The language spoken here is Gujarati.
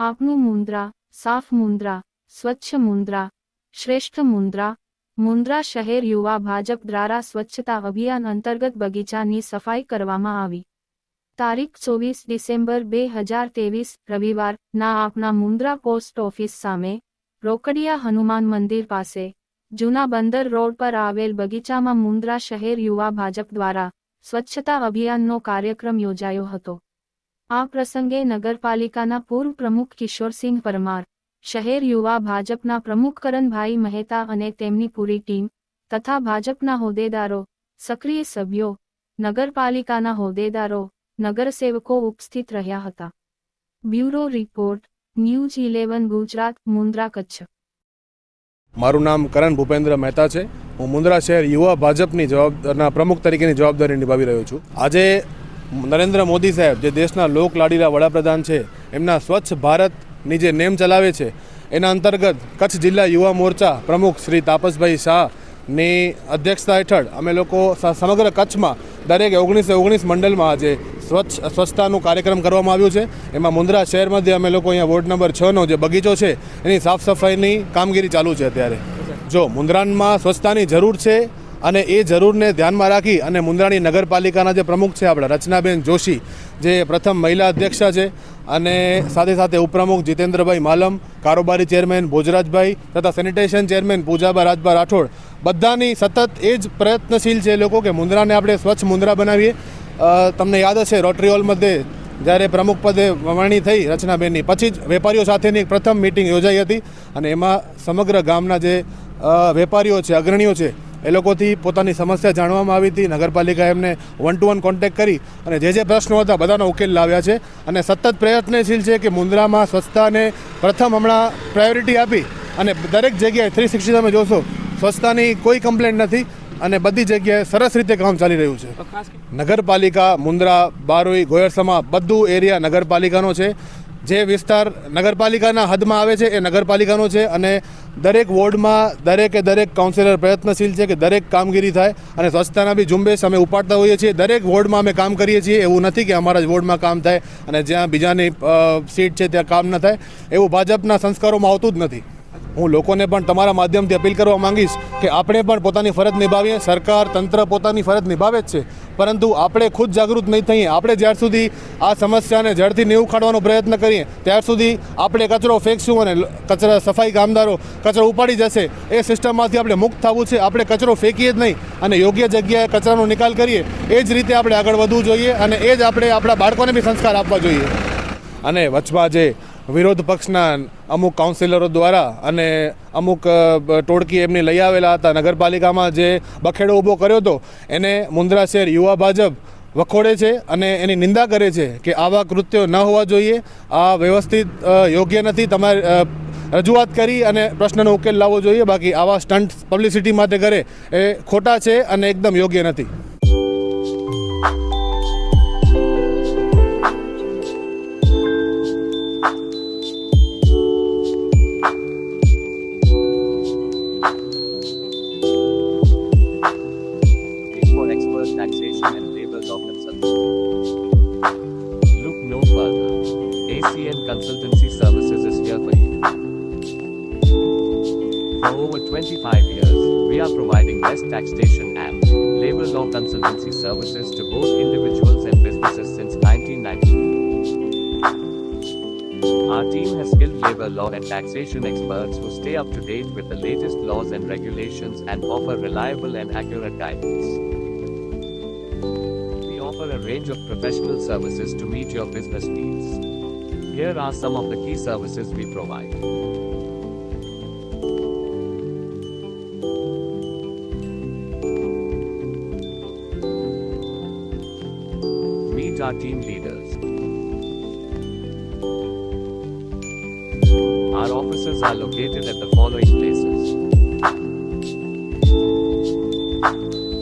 આપનું મુન્દ્રા સાફ મુન્દ્રા સ્વચ્છ મુન્દ્રા શ્રેષ્ઠ મુન્દ્રા મુન્દ્રા શહેર યુવા ભાજપ દ્વારા સ્વચ્છતા અભિયાન અંતર્ગત બગીચાની સફાઈ કરવામાં આવી તારીખ ચોવીસ ડિસેમ્બર બે હજાર ત્રેવીસ રવિવાર ના આપના મુન્દ્રા પોસ્ટ ઓફિસ સામે રોકડિયા હનુમાન મંદિર પાસે જૂના બંદર રોડ પર આવેલ બગીચામાં મુન્દ્રા શહેર યુવા ભાજપ દ્વારા સ્વચ્છતા અભિયાનનો કાર્યક્રમ યોજાયો હતો. આ પ્રસંગે નગરપાલિકાના પૂર્વ પ્રમુખ કિશોરસિંહ પરમાર, શહેર યુવા ભાજપના પ્રમુખ કરણભાઈ મહેતા અને તેમની પૂરી ટીમ તથા ભાજપના હોદ્દેદારો, સક્રિય સભ્યો, નગરપાલિકાના હોદ્દેદારો, નગરસેવકો ઉપસ્થિત રહ્યા હતા. Bureau report, news eleven Gujarat, Mundra Kutch. મારું નામ કરણ ભૂપેન્દ્ર મહેતા છે. હું મુન્દ્રા શહેર યુવા ભાજપની જવાબદારના પ્રમુખ તરીકેની જવાબદારી નિભાવી રહ્યો છું. આજે નરેન્દ્ર મોદી સાહેબ, જે દેશના લોકલાડીલા વડાપ્રધાન છે, એમના સ્વચ્છ ભારતની જે નેમ ચલાવે છે, એના અંતર્ગત કચ્છ જિલ્લા યુવા મોરચા પ્રમુખ શ્રી તાપસભાઈ શાહની અધ્યક્ષતા હેઠળ અમે લોકો સમગ્ર કચ્છમાં દરેક ઓગણીસે ઓગણીસ મંડળમાં આજે સ્વચ્છ, સ્વચ્છતાનું કાર્યક્રમ કરવામાં આવ્યું છે. એમાં મુન્દ્રા શહેરમાંથી અમે લોકો અહીંયા વોર્ડ નંબર છનો જે બગીચો છે, એની સાફ સફાઈની કામગીરી ચાલુ છે અત્યારે. જો મુન્દ્રામાં સ્વચ્છતાની જરૂર છે અને એ જરૂરને ધ્યાનમાં રાખી અને મુન્દ્રાની નગરપાલિકાના જે પ્રમુખ છે આપણા રચનાબેન જોશી, જે પ્રથમ મહિલા અધ્યક્ષા છે અને સાથે સાથે ઉપપ્રમુખ જીતેન્દ્રભાઈ માલમ, કારોબારી ચેરમેન ભોજરાજભાઈ તથા સેનિટેશન ચેરમેન પૂજાબા રાજભા રાઠોડ. બધાની સતત એ જ પ્રયત્નશીલ છે લોકો કે મુંદ્રાને આપણે સ્વચ્છ મુંદ્રા બનાવીએ. તમને યાદ હશે રોટરી હોલ મધ્યે જ્યારે પ્રમુખ પદે વવાણી થઈ રચનાબેનની, પછી જ વેપારીઓ સાથેની પ્રથમ મિટિંગ યોજાઈ હતી. અને એમાં સમગ્ર ગામના જે વેપારીઓ છે, અગ્રણીઓ છે એ લોકોથી પોતાની સમસ્યા જાણવામાં આવી હતી. નગરપાલિકાએ એમને વન ટુ વન કોન્ટેક્ટ કરી અને જે જે પ્રશ્નો હતા બધાનો ઉકેલ લાવ્યા છે. અને સતત પ્રયત્નશીલ છે કે મુન્દ્રામાં સ્વચ્છતાને પ્રથમ હમણાં પ્રાયોરિટી આપી અને દરેક જગ્યાએ થ્રી સિક્સટી તમે જોશો સ્વચ્છતાની કોઈ કમ્પ્લેન્ટ નથી અને બધી જગ્યાએ સરસ રીતે કામ ચાલી રહ્યું છે. નગરપાલિકા મુન્દ્રા બારોઈ ગોયરસમા બધું એરિયા નગરપાલિકાનો છે. જે વિસ્તાર નગરપાલિકાના હદમાં આવે છે એ નગરપાલિકાનો છે અને દરેક વોર્ડમાં દરેકે દરેક કાઉન્સિલર પ્રયત્નશીલ છે કે દરેક કામગીરી થાય અને સ્વચ્છતાના બી ઝુંબેશ અમે ઉપાડતા હોઈએ છીએ. દરેક વોર્ડમાં અમે કામ કરીએ છીએ એવું નથી કે અમારા જ વોર્ડમાં કામ થાય અને જ્યાં બીજાની સીટ છે ત્યાં કામ ન થાય. એવું ભાજપના સંસ્કારોમાં આવતું જ નથી. હું લોકોને પણ તમારા માધ્યમથી અપીલ કરવા માંગીશ કે આપણે પણ પોતાની ફરજ નિભાવીએ. સરકાર, તંત્ર પોતાની ફરજ નિભાવે જ છે. પરંતુ આપણે ખુદ જાગૃત નહીં થઈએ. આપણે જ્યાર સુધી આ સમસ્યાને જડથી નહીં ઉખાડવાનો પ્રયત્ન કરીએ, ત્યાર સુધી આપણે કચરો ફેંકશું અને કચરા સફાઈ કામદારો કચરો ઉપાડી જશે. એ સિસ્ટમમાંથી આપણે મુક્ત થવું છે. આપણે કચરો ફેંકીએ જ નહીં અને યોગ્ય જગ્યાએ કચરાનો નિકાલ કરીએ. એ જ રીતે આપણે આગળ વધવું જોઈએ અને એ જ આપણે આપણા બાળકોને બી સંસ્કાર આપવા જોઈએ. અને વચમાં જે વિરોધ પક્ષના અમુક કાઉન્સિલરો દ્વારા અને અમુક ટોળકી એમની લઈ આવેલા હતા. નગરપાલિકામાં જે બખેડો ઊભો કર્યો હતો, એને મુન્દ્રા શહેર યુવા ભાજપ વખોડે છે અને એની નિંદા કરે છે કે આવા કૃત્યો ન હોવા જોઈએ. આ વ્યવસ્થિત યોગ્ય નથી. તમારે રજૂઆત કરી અને પ્રશ્નનો ઉકેલ લાવવો જોઈએ. બાકી આવા સ્ટન્ટ પબ્લિસિટી માટે કરે એ ખોટા છે અને એકદમ યોગ્ય નથી. Labor consultation. Look no further. ACN Consultancy Services is here for you. For over 25 years, we are providing best taxation and labor law consultancy services to both individuals and businesses since 1990. Our team has skilled labor law and taxation experts who stay up to date with the latest laws and regulations and offer reliable and accurate guidance. Offer a range of professional services to meet your business needs. Here are some of the key services we provide. Meet our team leaders. Our offices are located at the following places.